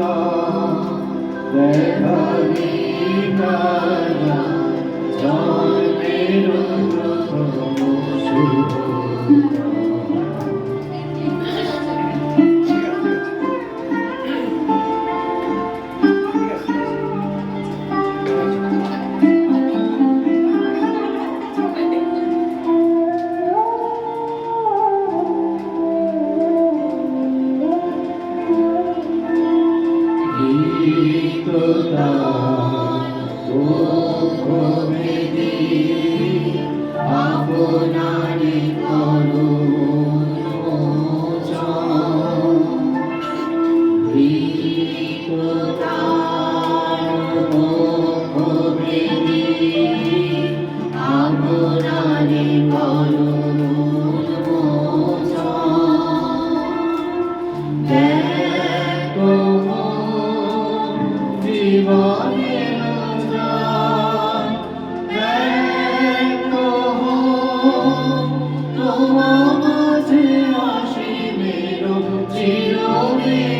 রেণুতা দেখাবি কালা জন্মের গীতটা de ouvir.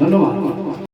ধন্যবাদ।